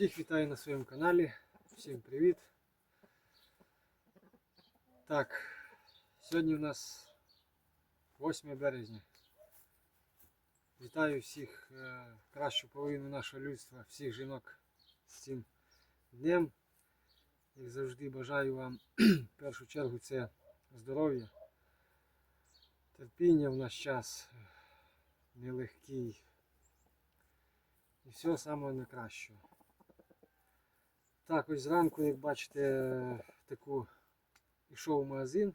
Всіх вітаю на своєму каналі. Всім привіт. Так, сьогодні у нас 8 березня. Вітаю всіх е, кращу половину нашого людства, всіх жінок з цим днем. Як завжди бажаю вам в першу чергу це здоров'я, терпіння в наш час нелегкий. І всього самого найкращого. Так, ось зранку, як бачите, таку йшов в магазин,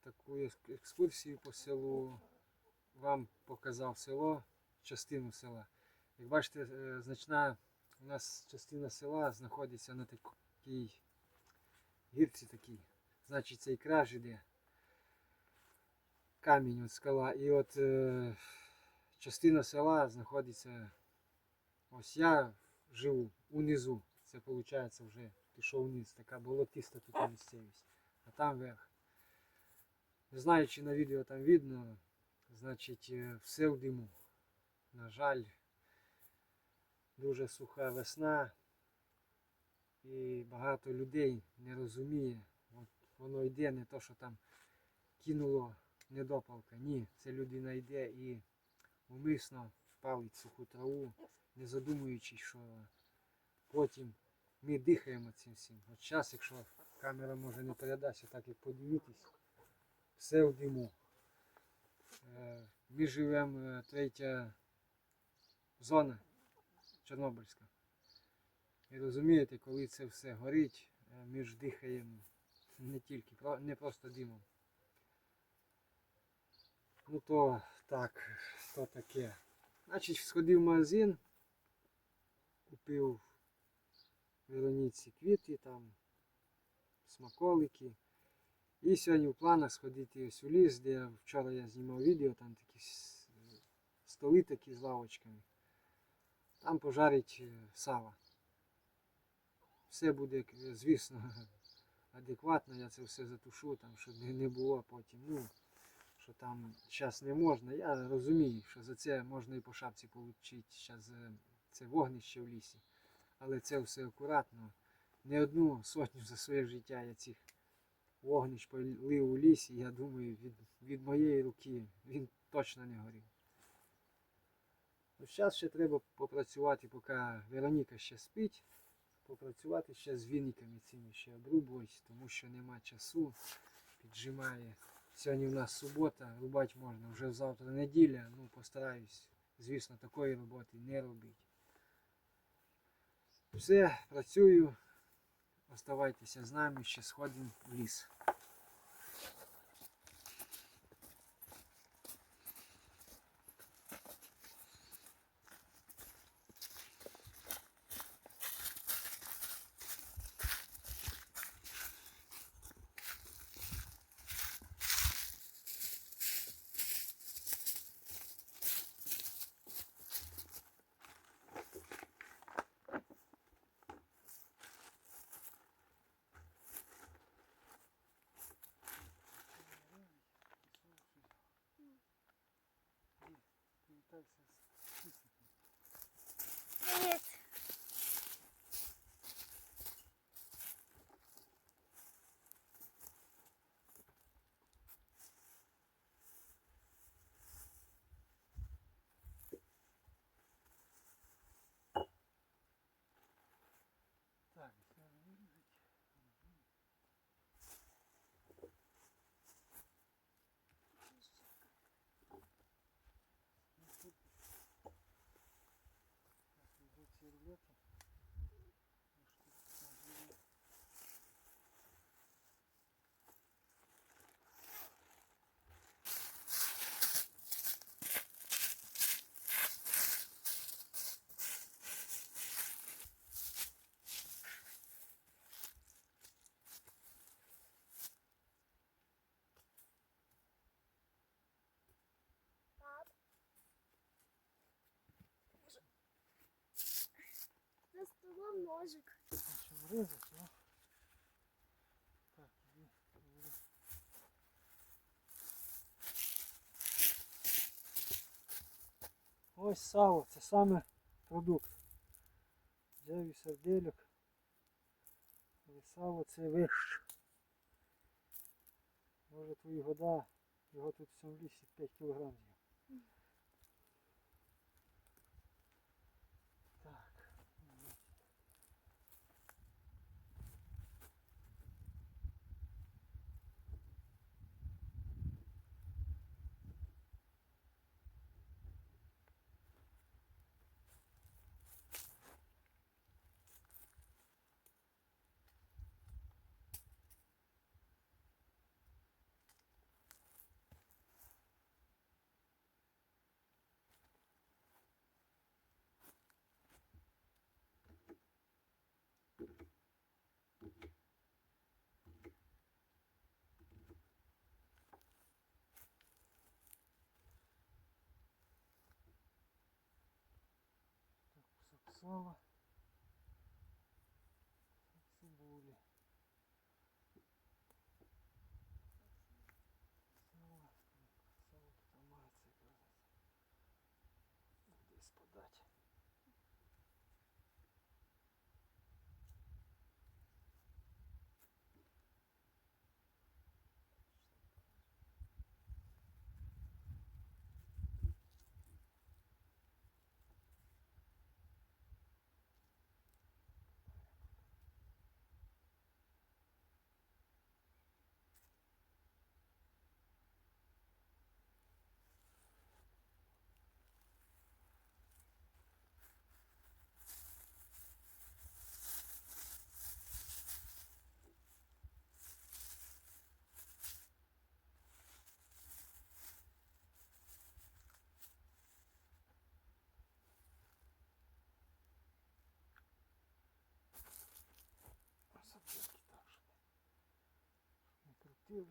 таку екскурсію по селу, вам показав село, частину села. Як бачите, е, значна у нас частина села знаходиться на такій гірці такій. Значить цей краж іде. Камінь от скала. І от е, частина села знаходиться. Ось я живу унизу. Це виходить вже пішов вниз. Така болотиста тут місцевість. А там верх. Не знаю, чи на відео там видно. Значить, е, все в диму. На жаль, дуже суха весна. І багато людей не розуміє. От воно йде, не то, що там кинуло недопалка. Ні, це людина йде і умисно палить суху траву, не задумуючись, що потім ми дихаємо цим всім. От зараз, якщо камера може не передасть, так як подивитись, все в диму. Е, Ми живемо е, третя зона Чорнобильська. І розумієте, коли це все горить, е, ми ж дихаємо не тільки, не просто димом. Ну то так, то таке. Значить, сходив в магазин, купив Вероніці квіти, там, смаколики. І сьогодні в планах сходити ось у ліс, де вчора я знімав відео, там такі столи такі з лавочками. Там пожарить е, сало. Все буде, е, звісно, адекватно, я це все затушу, там, щоб не було потім. Ну, що там зараз не можна. Я розумію, що за це можна і по шапці отримати зараз це вогнище в лісі. Але це все акуратно. Не одну сотню за своє життя я цих вогнищ полив у лісі, я думаю, від, від моєї руки він точно не горів. Зараз ще треба попрацювати, поки Вероніка ще спить. Попрацювати ще з віниками цими ще обрубувати, тому що нема часу, піджимає. Сьогодні в нас субота, рубати можна, вже завтра неділя, ну постараюсь, звісно, такої роботи не робити. Все, працюю. Оставайтеся з нами, ще сходимо в ліс. Привіт. Так, все виріжуть. Пап. За Ще врізати, ну. Так. Ось сало, це саме продукт. взяв і сардельок. Але сало це вище. Може твої года, його тут в цьому лісі 5 кг кусок Не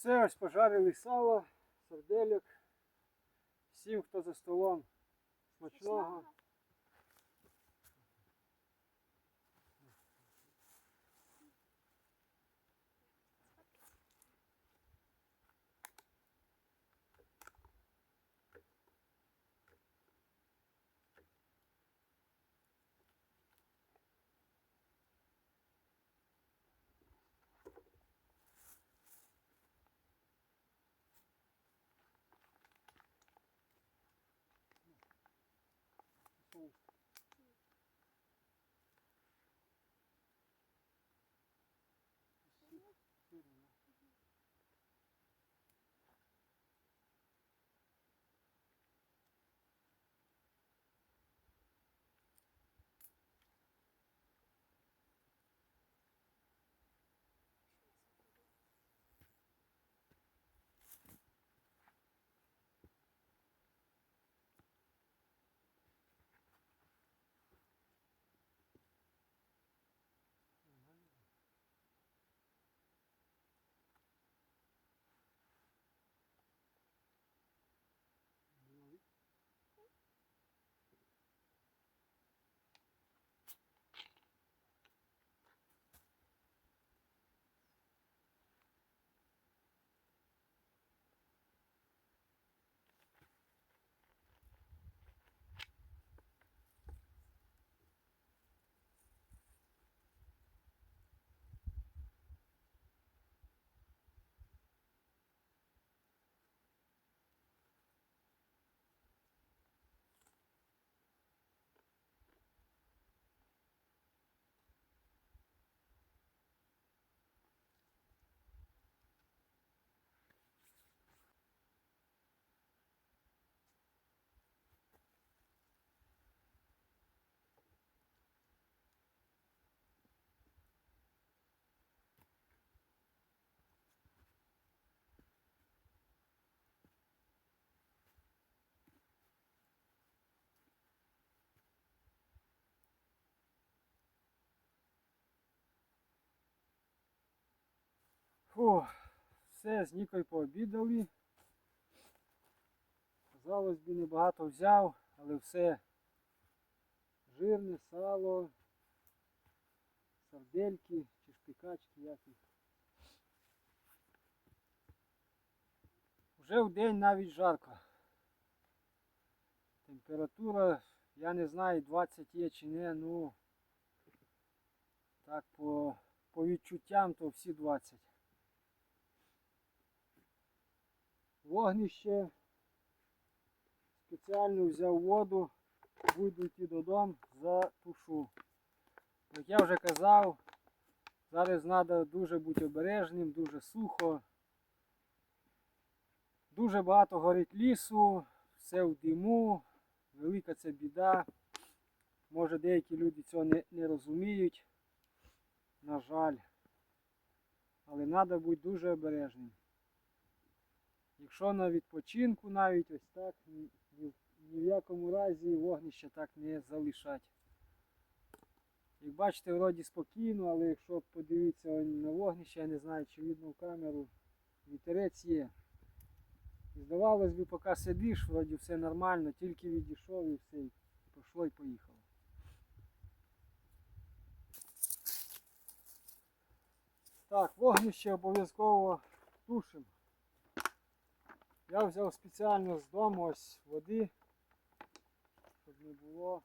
Все, ось пожарили сало, сарделек. Всім, хто за столом. Смачного. Фу, все, з Нікою пообідали. Казалось би, небагато взяв, але все жирне, сало, сардельки чи шпикачки які. Вже в день навіть жарко. Температура, я не знаю, 20 є чи не, ну так по, по відчуттям то всі 20. Вогнище. Спеціально взяв воду, буду йти додому, затушу. Як я вже казав, зараз треба дуже бути обережним, дуже сухо. Дуже багато горить лісу, все в диму, велика це біда. Може деякі люди цього не, не розуміють, на жаль. Але треба бути дуже обережним. Якщо на відпочинку навіть ось так, ні, ні, в- якому разі вогнище так не залишать. Як бачите, вроді спокійно, але якщо подивитися на вогнище, я не знаю, чи видно в камеру, вітерець є. І здавалось би, поки сидиш, вроді все нормально, тільки відійшов і все, і пішло і поїхало. Так, вогнище обов'язково тушимо. Я взяв спеціально з дому ось води, щоб не було.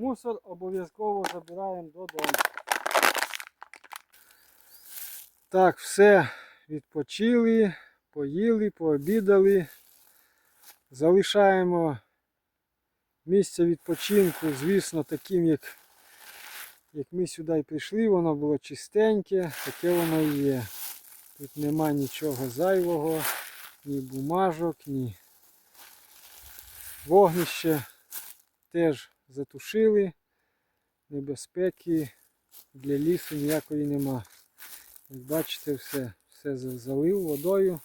Мусор обов'язково забираємо додому. Так, все, відпочили, поїли, пообідали. Залишаємо місце відпочинку, звісно, таким, як, як ми сюди й прийшли, воно було чистеньке, таке воно і є. Тут нема нічого зайвого, ні бумажок, ні вогнище теж затушили. Небезпеки для лісу ніякої нема. Як бачите, все, все залив водою.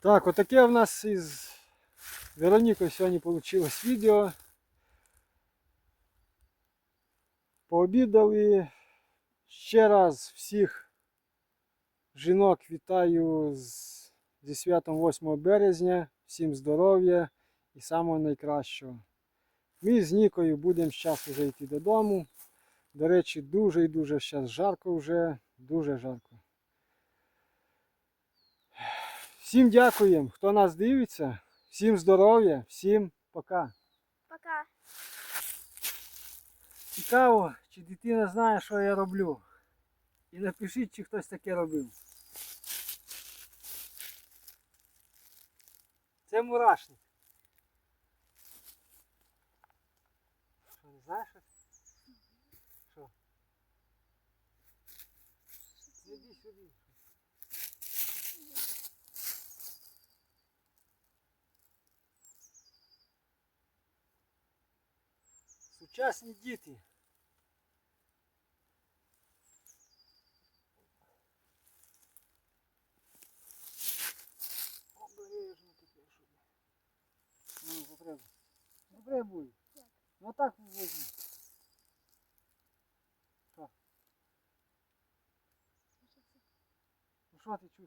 Так, отаке в нас із Веронікою сьогодні вийшло відео. Пообідали. Ще раз всіх жінок вітаю з, зі святом 8 березня. Всім здоров'я і самого найкращого. Ми з Нікою будемо зараз вже йти додому. До речі, дуже і дуже зараз жарко вже, дуже жарко. Всім дякуємо, хто нас дивиться. Всім здоров'я, всім пока. Пока. Цікаво, чи дитина знає, що я роблю. І напишіть, чи хтось таке робив. Це мурашник. Що, не знаєш? що? Іди сюди. Сучасні діти. Обережно таке, щоб. Ну, не треба. Не треба. Ну так возьми. Так. Ну